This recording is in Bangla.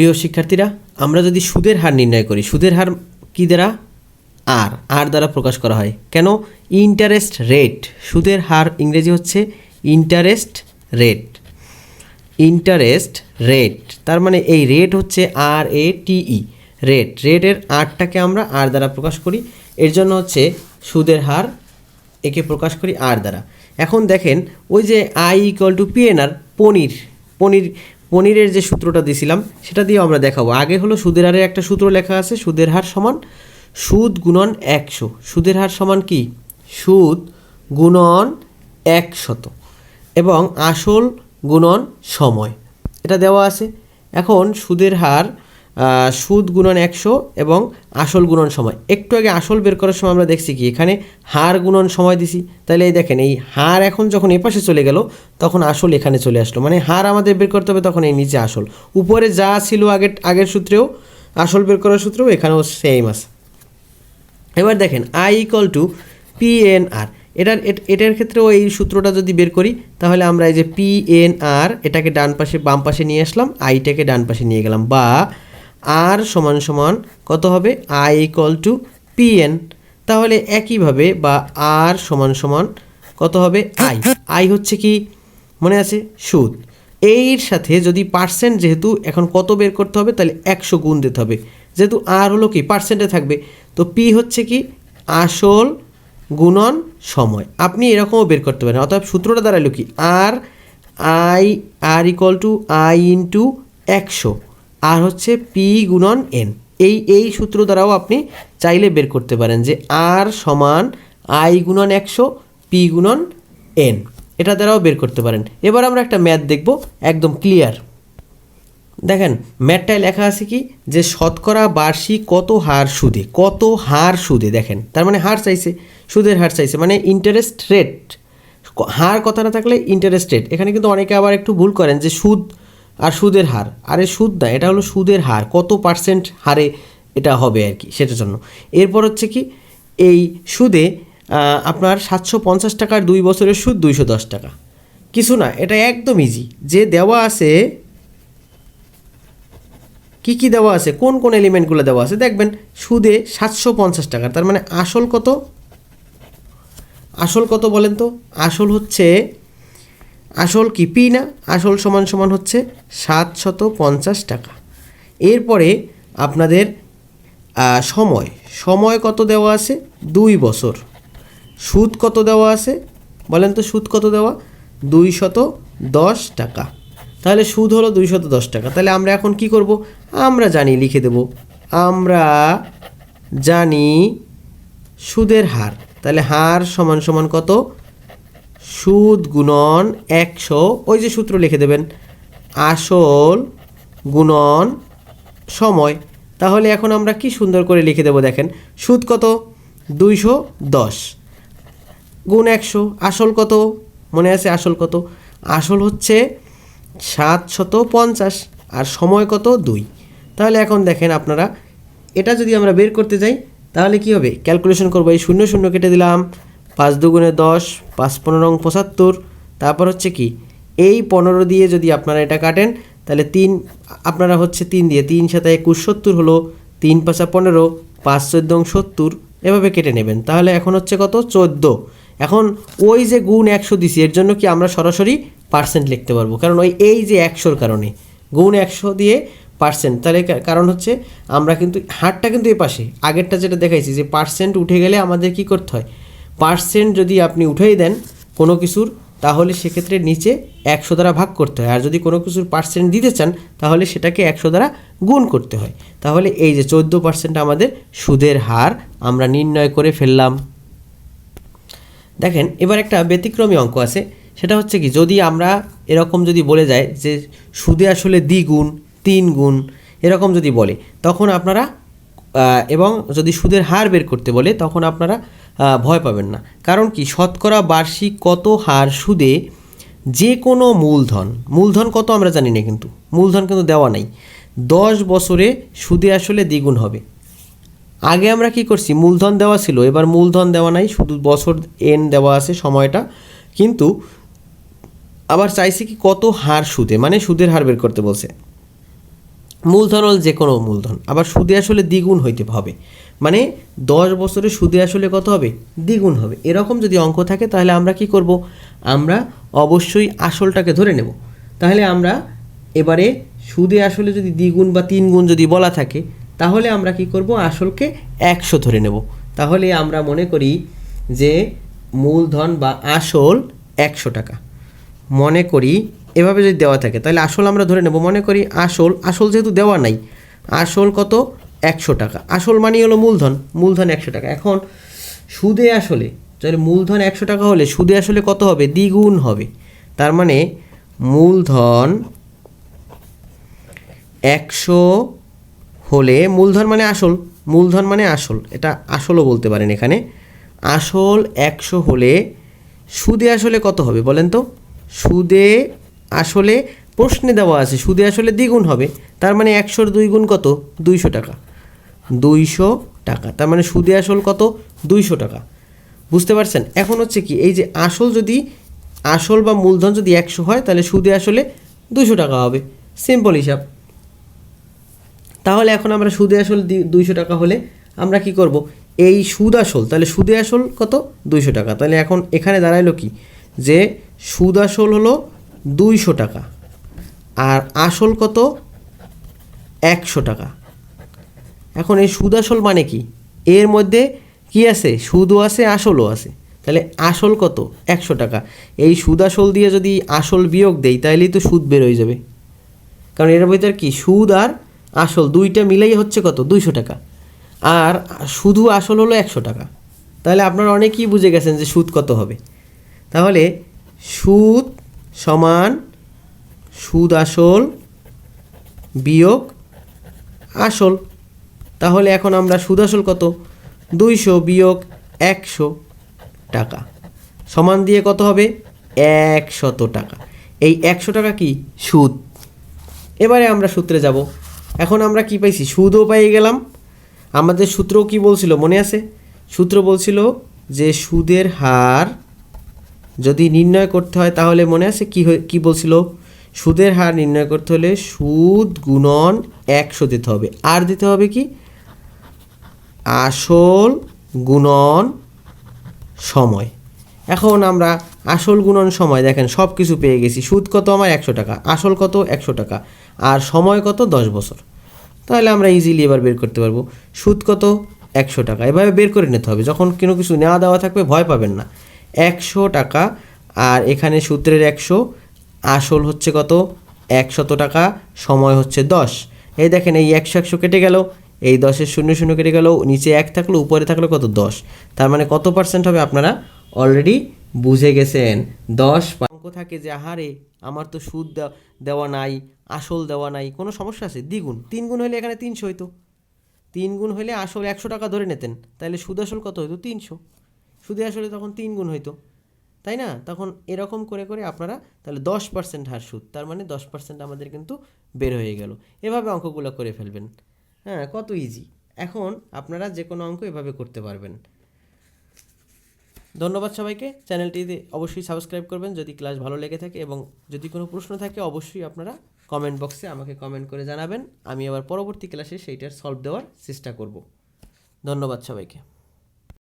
প্রিয় শিক্ষার্থীরা, আমরা যদি সুদের হার নির্ণয় করি, সুদের হার কী দ্বারা? আর আর দ্বারা প্রকাশ করা হয়। কেন? ইন্টারেস্ট রেট সুদের হার ইংরেজি হচ্ছে ইন্টারেস্ট রেট ইন্টারেস্ট রেট তার মানে এই রেট হচ্ছে আর এ টিই রেট রেটের আরটাকে আমরা আর দ্বারা প্রকাশ করি, এর জন্য হচ্ছে সুদের হার একে প্রকাশ করি আর দ্বারা। এখন দেখেন, ওই যে আই ইকুয়াল টু পিএনআর পনির পনির পনিরের যে সূত্রটা দিছিলাম, সেটা দিয়ে আমরা দেখাবো। আগে হলো সুদের হারের একটা সূত্র লেখা আছে, সুদের হার সমান সুদ গুণন একশো। সুদের হার সমান কি? সুদ গুণন একশত। এবং আসল গুণন সময়। এটা দেওয়া আছে। এখন সুদের হার সুদ গুণন একশো এবং আসল গুণন সময়। একটু আগে আসল বের করার সময় আমরা দেখছি কি, এখানে হার গুণন সময় দিছি। তাহলে এই দেখেন, এই হার এখন যখন এপাশে চলে গেল, তখন আসল এখানে চলে আসলো। মানে হার আমাদের বের করতে হবে তখন এই নিচে আসল। উপরে যা ছিল আগের আগের সূত্রেও, আসল বের করার সূত্রেও এখানেও সেম আছে। এবার দেখেন I equal to P N R এটার এটার ক্ষেত্রেও এই সূত্রটা যদি বের করি, তাহলে আমরা এই যে পি এন আর এটাকে ডান পাশে, বাম পাশে নিয়ে আসলাম আইটাকে ডান পাশে নিয়ে গেলাম। বা আর সমান সমান কত হবে? I equal to P N তাহলে একইভাবে বা আর সমান সমান কত হবে? আই আই হচ্ছে কি? মনে আছে? সুদ। এর সাথে যদি পার্সেন্ট যেহেতু এখন কত বের করতে হবে? তাহলে একশো গুণ দিতে হবে। যেহেতু আর হলো কি? পার্সেন্টে থাকবে। তো পি হচ্ছে কি? আসল গুণন সময়। আপনি এরকমও বের করতে পারেন। অর্থাৎ সূত্রটা দাঁড়াল কি? আর I R equal to I into একশো। আর হচ্ছে পি গুণন এন এই এই সূত্র দ্বারাও আপনি চাইলে বের করতে পারেন যে আর সমান আই গুণন একশো পি গুণন এন এটা দ্বারাও বের করতে পারেন। এবার আমরা একটা ম্যাথ দেখব, একদম ক্লিয়ার দেখেন ম্যাথটায় লেখা আছে কি? যে শতকরা বার্ষিক কত হার সুদে, কত হার সুদে, দেখেন। তার মানে হার চাইছে, সুদের হার চাইছে মানে ইন্টারেস্ট রেট হার কথাটা থাকলে ইন্টারেস্ট রেট এখানে কিন্তু অনেকে আবার একটু ভুল করেন যে সুদ আর সুদের হার। আরে সুদ না, এটা হলো সুদের হার, কত পার্সেন্ট হারে এটা হবে আর কি সেটার জন্য। এরপর হচ্ছে কি, এই সুদে আপনার সাতশো পঞ্চাশ টাকার দুই বছরের সুদ দুইশো দশ টাকা। কিছু না, এটা একদম ইজি যে দেওয়া আছে, কি কি দেওয়া আছে, কোন কোন এলিমেন্টগুলো দেওয়া আছে, দেখবেন সুদে সাতশো পঞ্চাশ টাকা। তার মানে আসল কত? আসল কত বলেন তো? আসল হচ্ছে আসল কি পি না? আসল সমান সমান হচ্ছে সাতশত পঞ্চাশ টাকা। এরপরে আপনাদের সময়। সময় কত দেওয়া আছে? দুই বছর। সুদ কত দেওয়া আছে? বলেন তো সুদ কত দেওয়া? দুইশত দশ টাকা। তাহলে সুদ হলো দুইশত দশ টাকা। তাহলে আমরা এখন কি করব? আমরা জানি, লিখে দেব। আমরা জানি সুদের হার। তাহলে হার সমান সমান কত? সুদ গুণন একশো, ওই যে সূত্র লিখে দেবেন। আসল গুণন সময়। তাহলে এখন আমরা কি সুন্দর করে লিখে দেবো দেখেন। সুদ কত? দুইশো দশ। গুণ একশো, আসল কত? মনে আছে আসল কত? আসল হচ্ছে সাতশত পঞ্চাশ, আর সময় কত? দুই। তাহলে এখন দেখেন আপনারা, এটা যদি আমরা বের করতে যাই, তাহলে কি হবে? ক্যালকুলেশন করব, এই শূন্য শূন্য কেটে দিলাম। পাঁচ দুগুণে দশ, পাঁচ পনেরো রং পঁচাত্তর। তারপর হচ্ছে কি, এই পনেরো দিয়ে যদি আপনারা এটা কাটেন, তাহলে তিন, আপনারা হচ্ছে তিন দিয়ে তিন সাথে একুশ সত্তর হলো, তিন পাঁচা পনেরো, পাঁচ চোদ্দ সত্তর, এভাবে কেটে নেবেন। তাহলে এখন হচ্ছে কত? চোদ্দ। এখন ওই যে গুণ একশো দিছি, এর জন্য কি আমরা সরাসরি পার্সেন্ট লিখতে পারব? কারণ ওই, এই যে একশোর কারণে। গুণ একশো দিয়ে পার্সেন্ট। তাহলে কারণ হচ্ছে আমরা কিন্তু, হারটা কিন্তু এ পাশে আগেরটা যেটা দেখাইছি যে পার্সেন্ট উঠে গেলে আমাদের কি করতে হয়? পার্সেন্ট যদি আপনি উঠেই দেন কোনো কিছুর, তাহলে সেক্ষেত্রে নিচে একশো দ্বারা ভাগ করতে হয়। আর যদি কোনো কিছুর পার্সেন্ট দিতে চান, তাহলে সেটাকে একশো দ্বারা গুণ করতে হয়। তাহলে এই যে চোদ্দ পার্সেন্ট আমাদের সুদের হার আমরা নির্ণয় করে ফেললাম। দেখেন, এবার একটা ব্যতিক্রমী অঙ্ক আছে। সেটা হচ্ছে কি, যদি আমরা এরকম যদি বলে যায় যে সুদে আসলে দ্বিগুণ, তিন গুণ, এরকম যদি বলে, তখন আপনারা এবং যদি সুদের হার বের করতে বলে, তখন আপনারা ভয় পাবেন না। কারণ কি? শতকরা বার্ষিক কত হার সুদে যে কোনো মূলধন মূলধন কত আমরা জানি না কিন্তু, মূলধন কিন্তু দেওয়া নাই। দশ বছরে সুদে আসলে দ্বিগুণ হবে। আগে আমরা কি করছি? মূলধন দেওয়া ছিল, এবার মূলধন দেওয়া নাই, শুধু বছর এন দেওয়া আছে সময়টা। কিন্তু আবার চাইছি কি কত হার সুদে মানে সুদের হার বের করতে বলছে। মূলধন হল যে কোনো মূলধন। আবার সুদে আসলে দ্বিগুণ হইতে হবে। মানে দশ বছরে সুদে আসলে কত হবে? দ্বিগুণ হবে। এরকম যদি অঙ্ক থাকে তাহলে আমরা কি করব? আমরা অবশ্যই আসলটাকে ধরে নেব। তাহলে আমরা এবারে সুদে আসলে যদি দ্বিগুণ বা তিন গুণ যদি বলা থাকে, তাহলে আমরা কি করব? আসলকে একশো ধরে নেব। তাহলে আমরা মনে করি যে মূলধন বা আসল একশো টাকা। মনে করি এভাবে যদি দেওয়া থাকে, তাহলে আসল আমরা ধরে নেব, মনে করি আসল আসল যেহেতু দেওয়া নাই, আসল কত? একশো টাকা। আসল মানে হলো মূলধন মূলধন একশো টাকা। এখন সুদে আসলে, তাহলে মূলধন একশো টাকা হলে সুদে আসলে কত হবে? দ্বিগুণ হবে। তার মানে মূলধন একশো হলে মূলধন মানে আসল, মূলধন মানে আসল। এটা আসলও বলতে পারেন এখানে। আসল একশো হলে সুদে আসলে কত হবে বলেন তো? সুদে আসলে প্রশ্নে দেওয়া আছে, সুদে আসলে দ্বিগুণ হবে। তার মানে একশোর দুই গুণ কত? দুইশো টাকা। দুইশো টাকা। তার মানে সুদে আসল কত? দুইশো টাকা। বুঝতে পারছেন? এখন হচ্ছে কি, এই যে আসল যদি, আসল বা মূলধন যদি একশো হয়, তাহলে সুদে আসলে দুশো টাকা হবে। সিম্পল হিসাব। তাহলে এখন আমরা সুদে আসল দুইশো টাকা হলে আমরা কি করব? এই সুদ আসল, তাহলে সুদে আসল কত? দুইশো টাকা। তাহলে এখন এখানে দাঁড়াইলো কি? যে সুদ আসল হলো দুইশো টাকা। আর আসল কত? একশো টাকা। এখন এই সুদ আসল মানে কি? এর মধ্যে কি আছে? সুদও আছে, আসলও আছে। তাহলে আসল কত? একশো টাকা। এই সুদ আসল দিয়ে যদি আসল বিয়োগ দেই তাহলেই তো সুদ বের হয়ে যাবে। কারণ এর ভিতর কি? সুদ আর আসল দুইটা মিলেই হচ্ছে কত? দুইশো টাকা। আর শুধু আসল হলো একশো টাকা। তাহলে আপনারা অনেকেই বুঝে গেছেন যে সুদ কত হবে। তাহলে সুদ সমান সুদ আসল বিয়োগ আসল। তাহলে এখন আমরা সুদ আসল কত? দুইশো বিয়োগ একশো টাকা। সমান দিয়ে কত হবে? একশত টাকা। এই একশো টাকা কি? সুদ। এবারে আমরা সূত্রে যাব। এখন আমরা কি পাইছি? সুদও পাই গেলাম। আমাদের সূত্রও কি বলছিল? মনে আছে? সূত্র বলছিল যে সুদের হার যদি নির্ণয় করতে হয়, তাহলে মনে আছে কি কি বলছিল? সুদের হার নির্ণয় করতে হলে সুদ গুণন একশো দিতে হবে। আর দিতে হবে কি? আসল গুণন সময়। এখন আমরা আসল গুণন সময় দেখেন সব কিছু পেয়ে গেছি। সুদ কত? আমার একশো টাকা। আসল কত? একশো টাকা। আর সময় কত? দশ বছর। তাহলে আমরা ইজিলি এবার বের করতে পারব। সুদ কত? একশো টাকা। এভাবে বের করে নিতে হবে। যখন কোনো কিছু নেওয়া দেওয়া থাকবে, ভয় পাবেন না। একশো টাকা, আর এখানে সূত্রের একশো, আসল হচ্ছে কত? একশত টাকা, সময় হচ্ছে দশ। এই দেখেন, এই একশো একশো কেটে গেল, এই দশের শূন্য শূন্য কেটে গেল, নিচে এক থাকল, উপরে থাকল কত? দশ। তার মানে কত পার্সেন্ট হবে আপনারা অলরেডি বুঝে গেছেন? দশ অঙ্ক থাকে যে, আহারে, আমার তো সুদ দেওয়া নাই, আসল দেওয়া নাই, কোনো সমস্যা আছে? দ্বিগুণ। তিন গুণ হলে এখানে তিনশো হইতো। তিন গুণ হলে আসল একশো টাকা ধরে নিতেন তাহলে সুদ আসল কত হইতো? তিনশো। সুদে আসলে তখন তিন গুণ হইতো, তাই না? তখন এরকম করে করে আপনারা তাহলে দশ পার্সেন্ট হার সুদ, তার মানে দশ পার্সেন্ট আমাদের কিন্তু বের হয়ে গেল। এভাবে অঙ্কগুলো করে ফেলবেন। হ্যাঁ কত ইজি এখন আপনারা যে কোনো অঙ্ক এভাবে করতে পারবেন। ধন্যবাদ সবাইকে। চ্যানেলটিতে অবশ্যই সাবস্ক্রাইব করবেন। যদি ক্লাস ভালো লেগে থাকে এবং যদি কোনো প্রশ্ন থাকে, অবশ্যই আপনারা কমেন্ট বক্সে আমাকে কমেন্ট করে জানাবেন। আমি আবার পরবর্তী ক্লাসে সেইটার সলভ দেওয়ার চেষ্টা করব। ধন্যবাদ সবাইকে।